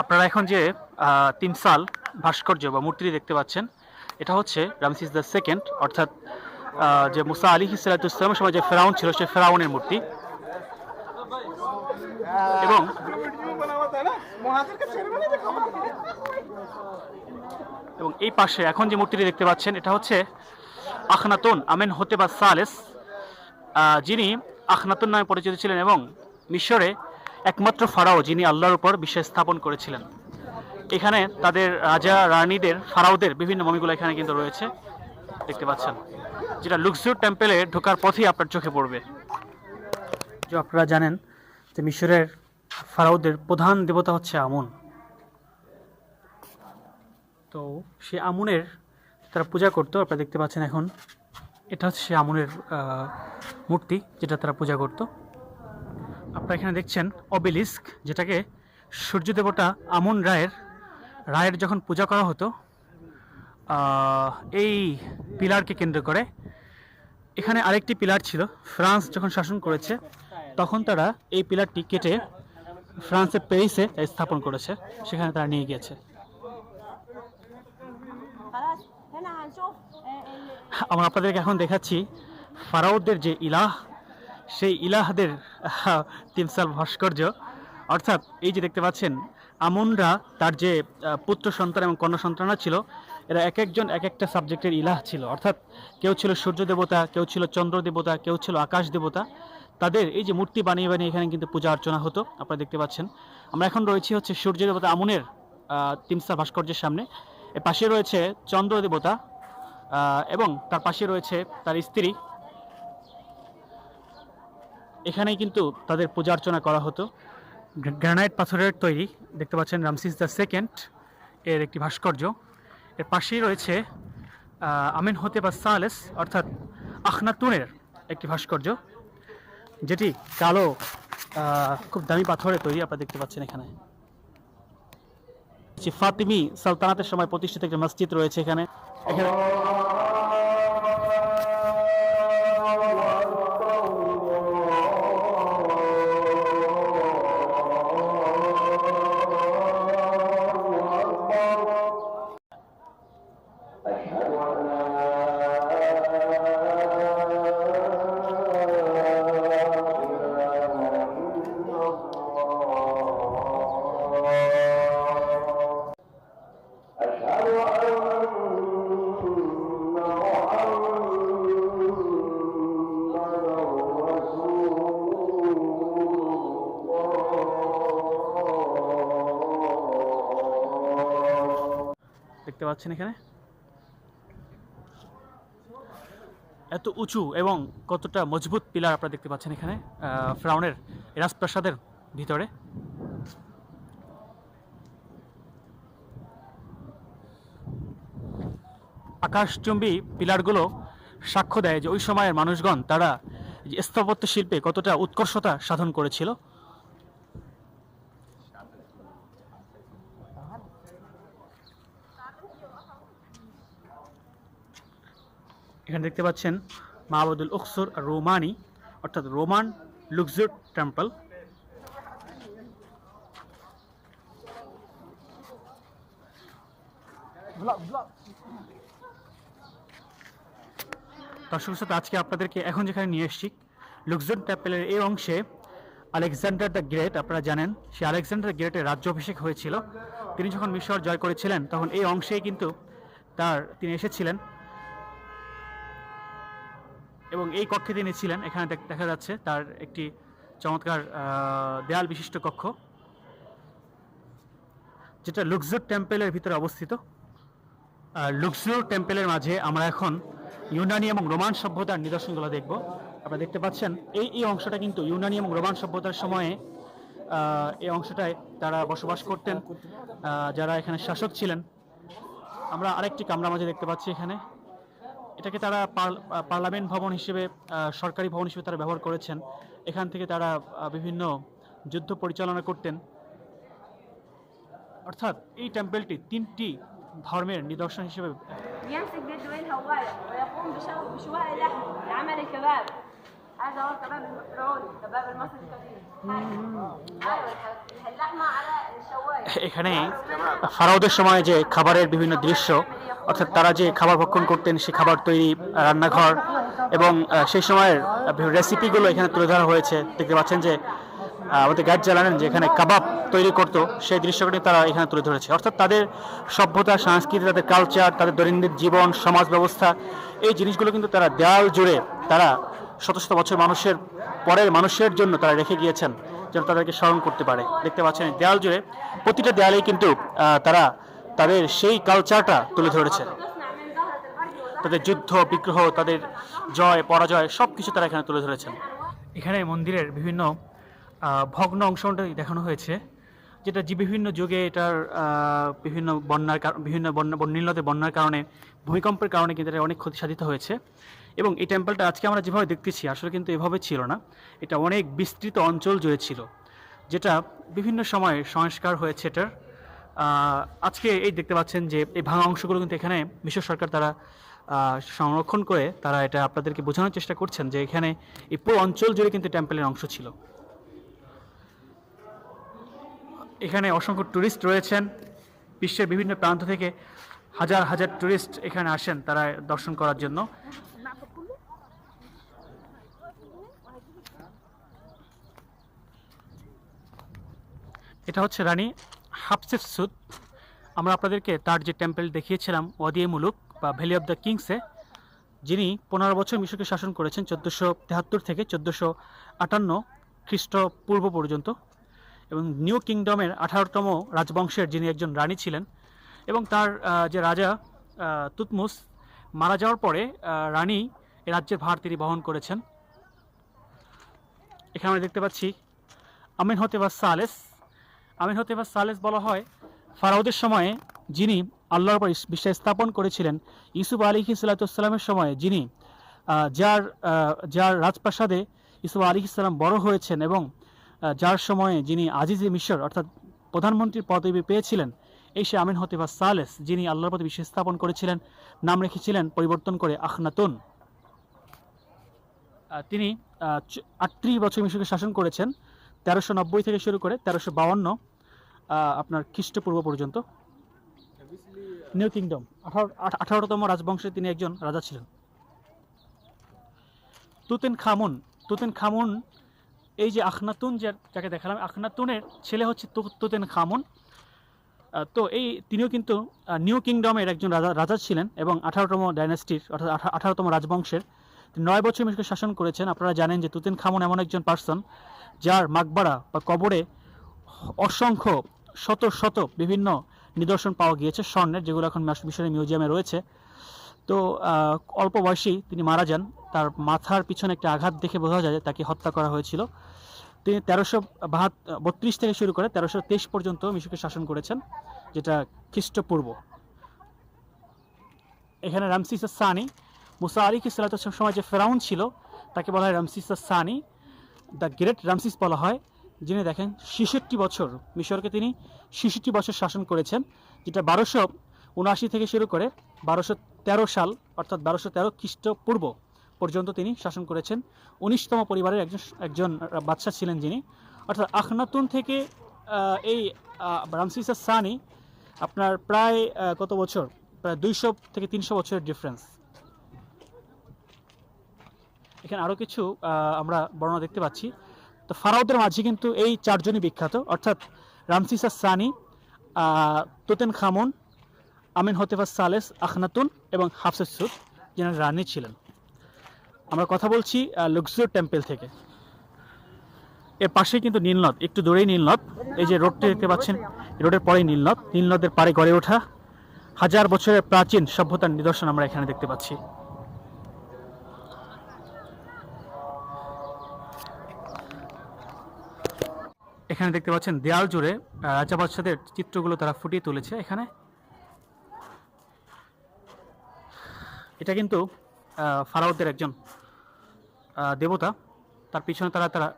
আপনারা এখন যে তিমসাল ভাস্কর্য বা মূর্তিটি দেখতে পাচ্ছেন, এটা হচ্ছে রামসিস দ্য সেকেন্ড, অর্থাৎ যে মুসা আলী হিসালাতুসলামের সময় যে ফেরাউন ছিল, সে ফেরাউনের মূর্তি। এবং এবং এই পাশে এখন যে মূর্তিটি দেখতে পাচ্ছেন, এটা হচ্ছে আখনাতুন আমেন হতে বা সালেস যিনি আখনাতুন নামে পরিচিত ছিলেন এবং মিশরে একমাত্র ফারাও যিনি আল্লাহর উপর বিশ্বাস স্থাপন করেছিলেন। এখানে তাদের রাজা রানীদের ফারাওদের বিভিন্ন মমিগুলো এখানে কিন্তু রয়েছে। দেখতে পাচ্ছেন, যেটা লুকসুর টেম্পেলে ঢোকার পথেই আপনার চোখে পড়বে। যে আপনারা জানেন যে মিশরের ফারাওদের প্রধান দেবতা হচ্ছে আমন। তো সে আমনের তারা পূজা করতো, আপনারা দেখতে পাচ্ছেন এখন। এটা হচ্ছে সে আমুনের মূর্তি যেটা তারা পূজা করতো। আপনারা এখানে দেখছেন অবিলিস্ক, যেটাকে সূর্যদেবতা আমন রায়ের রায়ের যখন পূজা করা হতো এই পিলারকে কেন্দ্র করে। এখানে আরেকটি পিলার ছিল, ফ্রান্স যখন শাসন করেছে, তখন তারা এই পিলারটি কেটে ফ্রান্সের প্যারিসে স্থাপন করেছে, সেখানে তারা নিয়ে গিয়েছে। আমরা আপনাদেরকে এখন দেখাচ্ছি ফারাউদের যে ইলাহ সেই ইলাহাদের তিমসাল ভাস্কর্য। অর্থাৎ এই যে দেখতে পাচ্ছেন আমুনরা তার যে পুত্র সন্তান এবং কন্যা সন্তানরা ছিল এরা এক একজন এক একটা সাবজেক্টের ইলাহ ছিল। অর্থাৎ কেউ ছিল সূর্য দেবতা কেউ ছিল চন্দ্র দেবতা কেউ ছিল আকাশ দেবতা। তাদের এই যে মূর্তি বানিয়ে বানিয়ে এখানে কিন্তু পূজা অর্চনা হতো আপনারা দেখতে পাচ্ছেন। আমরা এখন রয়েছি হচ্ছে সূর্য দেবতা আমুনের আহ, তিমসাল ভাস্কর্যের সামনে। এর পাশে রয়েছে চন্দ্র দেবতা এবং তার পাশে রয়েছে তার স্ত্রী এখানেই কিন্তু তাদের পূজা অর্চনা করা হতো। গ্রানাইট পাথরের তৈরি, দেখতে পাচ্ছেন রামসিস দ্য সেকেন্ড এর একটি ভাস্কর্য। এর পাশেই রয়েছে আমিন হতে বা সালেস, অর্থাৎ আখনাতুনের একটি ভাস্কর্য, যেটি কালো খুব দামি পাথরের তৈরি আপনারা দেখতে পাচ্ছেন এখানে। যে ফাতিমি সালতানাতের সময় প্রতিষ্ঠিত একটি মসজিদ রয়েছে এখানে। এখানে পাচ্ছেন এখানে? এত উঁচু এবং কতটা মজবুত পিলার আপনারা দেখতে পাচ্ছেন এখানে ফ্রাউনের রাজপ্রাসাদের ভিতরে। আকাশচুম্বী পিলারগুলো সাক্ষ্য দেয় যে ওই সময়ের মানুষগণ, তারা স্থাপত্য শিল্পে কতটা উৎকর্ষতা সাধন করেছিল। এখানে দেখতে পাচ্ছেন মাহবুদুল উকসুর রোমানি, অর্থাৎ রোমান লুকজুর টেম্পল। দর্শক সাথে আজকে আপনাদেরকে এখন যেখানে নিয়ে এসেছি লুকজুর টেম্পলের এই অংশে আলেকজান্ডার দ্য গ্রেট, আপনারা জানেন সে আলেকজান্ডার দ্য রাজ্য অভিষেক হয়েছিল। তিনি যখন মিশর জয় করেছিলেন, তখন এই অংশেই কিন্তু তার তিনি এসেছিলেন। এবং এই কক্ষে তিনি ছিলেন, এখানে দেখ- যাচ্ছে তার একটি চমৎকার দেয়াল বিশিষ্ট কক্ষ, যেটা লুকজুর টেম্পেলের ভিতরে অবস্থিত। লুকজুর টেম্পেলের মাঝে আমরা এখন ইউনানি এবং রোমান সভ্যতার নিদর্শনগুলো দেখব। আপনারা দেখতে পাচ্ছেন, এই এই অংশটা কিন্তু ইউনানি এবং রোমান সভ্যতার সময়ে এই অংশটায় তারা বসবাস করতেন। যারা এখানে শাসক ছিলেন। আমরা আরেকটি কামরা মাঝে দেখতে পাচ্ছি এখানে। এটাকে তারা পার্লামেন্ট ভবন হিসেবে সরকারি ভবন হিসেবে তারা ব্যবহার করেছেন। এখান থেকে তারা বিভিন্ন যুদ্ধ পরিচালনা করতেন। অর্থাৎ এই টেম্পলটি তিনটি ধর্মের নিদর্শন হিসেবে بيمسك بيده الهواية ويقوم بشو- بشواء اللحم لعمل الكباب هذا هو الكباب الفرعوني الكباب المصري القديم هاي. ايوه الح- اللحمة على এখানে ফারাওদের সময় যে খাবারের বিভিন্ন দৃশ্য অর্থাৎ তারা যে খাবার ভক্ষণ করতেন সেই খাবার তৈরি রান্নাঘর এবং আহ, সেই সময়ের রেসিপিগুলো এখানে তুলে ধরা হয়েছে দেখতে পাচ্ছেন যে আহ, আমাদের গাইড জানালেন যে এখানে কাবাব তৈরি করতো সেই দৃশ্যগুলি তারা এখানে তুলে ধরেছে অর্থাৎ তাদের সভ্যতা সংস্কৃতি তাদের কালচার তাদের দৈনন্দিন জীবন সমাজ ব্যবস্থা এই জিনিসগুলো কিন্তু তারা দেয়াল জুড়ে তারা শত শত বছর মানুষের, পরের মানুষের জন্য তারা রেখে গিয়েছেন যেন তাদেরকে স্মরণ করতে পারে। দেখতে পাচ্ছেন দেয়াল জুড়ে প্রতিটা দেয়ালেই কিন্তু তারা তাদের সেই কালচারটা তুলে ধরেছে। তাদের যুদ্ধ, বিগ্রহ, তাদের জয়, পরাজয় সব কিছু তারা এখানে তুলে ধরেছেন। এখানে মন্দিরের বিভিন্ন ভগ্ন অংশটাই দেখানো হয়েছে, যেটা যে বিভিন্ন যুগে এটার বিভিন্ন বন্যার বিভিন্ন বন্যা নীলতে বন্যার কারণে, ভূমিকম্পের কারণে কিন্তু এটা অনেক ক্ষতি সাধিত হয়েছে। এবং এই টেম্পলটা আজকে আমরা যেভাবে দেখতেছি, আসলে কিন্তু এভাবে ছিল না। এটা অনেক বিস্তৃত অঞ্চল জুড়ে ছিল, যেটা বিভিন্ন সময়ে সংস্কার হয়েছে এটার। আজকে এই দেখতে পাচ্ছেন যে এই ভাঙা অংশগুলো কিন্তু এখানে মিশর সরকার তারা সংরক্ষণ করে তারা এটা আপনাদেরকে বোঝানোর চেষ্টা করছেন যে এখানে এই পুরো অঞ্চল জুড়ে কিন্তু টেম্পলের অংশ ছিল। এখানে অসংখ্য ট্যুরিস্ট রয়েছেন। বিশ্বের বিভিন্ন প্রান্ত থেকে হাজার হাজার ট্যুরিস্ট এখানে আসেন তারা দর্শন করার জন্য। এটা হচ্ছে রানী হাফসেফ সুদ। আমরা আপনাদেরকে তার যে টেম্পল দেখিয়েছিলাম, ওয়াদিয়ে মুলুক বা ভ্যালি অফ দ্য কিংসে, যিনি পনেরো বছর মিশরকে শাসন করেছেন, চোদ্দোশো তেহাত্তর থেকে চোদ্দোশো আটান্ন খ্রিস্টপূর্ব পর্যন্ত, এবং নিউ কিংডমের আঠারোতম রাজবংশের যিনি একজন রানী ছিলেন, এবং তার যে রাজা তুতমুস, মারা যাওয়ার পরে রানী রাজ্যের ভার তিনি বহন করেছেন। এখানে আমরা দেখতে পাচ্ছি আমিন হতে বা সালেস। আমিন হতে বা সালেস বলা হয় ফারাউদের সময়ে যিনি আল্লাহর উপর বিশ্বাস স্থাপন করেছিলেন, ইউসুফ আলী সাল্লাতামের সময়ে যিনি যার যার রাজপ্রাসাদে ইউসুফ আলী ইসলাম বড় হয়েছেন এবং যার সময়ে যিনি আজিজে মিশর, অর্থাৎ প্রধানমন্ত্রীর পদবি পেয়েছিলেন, এই সে আমিন হতে বা সালেস, যিনি আল্লাহর প্রতি বিশ্বাস স্থাপন করেছিলেন, নাম রেখেছিলেন পরিবর্তন করে আখনাতুন। তিনি আটত্রিশ বছর মিশরকে শাসন করেছেন, তেরোশো নব্বই থেকে শুরু করে তেরোশো বাউন্ন আপনার খ্রিস্টপূর্ব পর্যন্ত। নিউ কিংডম আঠারো আঠারোতম রাজবংশের তিনি একজন রাজা ছিলেন। তুতেন খামুন তুতেন খামুন এই যে আখনাতুন যে যাকে দেখালাম, আখনাতুনের ছেলে হচ্ছে তুতেন খামুন তো এই তিনিও কিন্তু নিউ কিংডমের একজন রাজা রাজা ছিলেন এবং আঠারোতম ডাইনাস্টির অর্থাৎ আঠারোতম রাজবংশের নয় বছর মিশকে শাসন করেছেন। আপনারা জানেন যে তুতেন খামুন এমন একজন পার্সন যার মাকবাড়া বা কবরে অসংখ্য, শত শত বিভিন্ন নিদর্শন পাওয়া গিয়েছে, স্বর্ণের, যেগুলো এখন মিশরের মিউজিয়ামে রয়েছে। তো অল্প বয়সেই তিনি মারা যান। তার মাথার পিছনে একটা আঘাত দেখে বোঝা যায় তাকে হত্যা করা হয়েছিল। তিনি তেরোশো বাহাত, বত্রিশ থেকে শুরু করে তেরোশো তেইশ পর্যন্ত মিশরকে শাসন করেছেন, যেটা খ্রিস্টপূর্ব। এখানে রামসিস সানি মুসা আলী কিসালাতের সময় যে ফেরাউন ছিল, তাকে বলা হয় রামসিস সানি দ্য গ্রেট রামসিস বলা হয়, যিনি দেখেন ছেষট্টি বছর মিশরকে তিনি ছেষট্টি বছর শাসন করেছেন, যেটা বারোশো উনআশি থেকে শুরু করে বারোশো তেরো সাল, অর্থাৎ বারোশো তেরো খ্রিস্টপূর্ব পর্যন্ত তিনি শাসন করেছেন। উনিশতম পরিবারের একজন একজন বাচ্চা ছিলেন যিনি। অর্থাৎ আখনাতুন থেকে এই রামসিসা সানি আপনার প্রায় কত বছর? প্রায় দুইশো থেকে তিনশো বছরের ডিফারেন্স এখানে আরও কিছু আমরা বর্ণনা দেখতে পাচ্ছি। তো ফারাউদের মাঝে কিন্তু এই চারজনই বিখ্যাত, অর্থাৎ রামসিসা সানি তোতেন খামুন আমিন হতেফা সালেস আখনাতুন এবং হাফসেস সুদ যিনি রানী ছিলেন। আমরা কথা বলছি লুকসুর টেম্পল থেকে। এর পাশেই কিন্তু নীলনদ, একটু দূরেই নীলনদ। এই যে রোডটি দেখতে পাচ্ছেন রোডের পরেই নীলনদ। নীলনদের পাড়ে গড়ে ওঠা। হাজার বছরের প্রাচীন সভ্যতার নিদর্শন আমরা এখানে দেখতে পাচ্ছি। এখানে দেখতে পাচ্ছেন দেয়াল জুড়ে রাজা বাদশাদের চিত্রগুলো তারা ফুটিয়ে তুলেছে এখানে। এটা কিন্তু ফারাউদের একজন দেবতা। তার পিছনে তারা তারা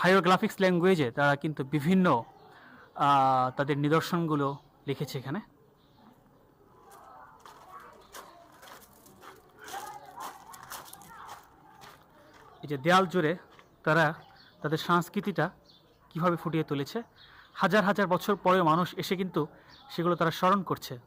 হাইরোগ্রাফিক্স ল্যাঙ্গুয়েজে তারা কিন্তু বিভিন্ন তাদের নিদর্শনগুলো লিখেছে এখানে। এই যে দেয়াল জুড়ে তারা তাদের সংস্কৃতিটা কীভাবে ফুটিয়ে তুলেছে? হাজার হাজার বছর পরেও মানুষ এসে কিন্তু সেগুলো তারা স্মরণ করছে।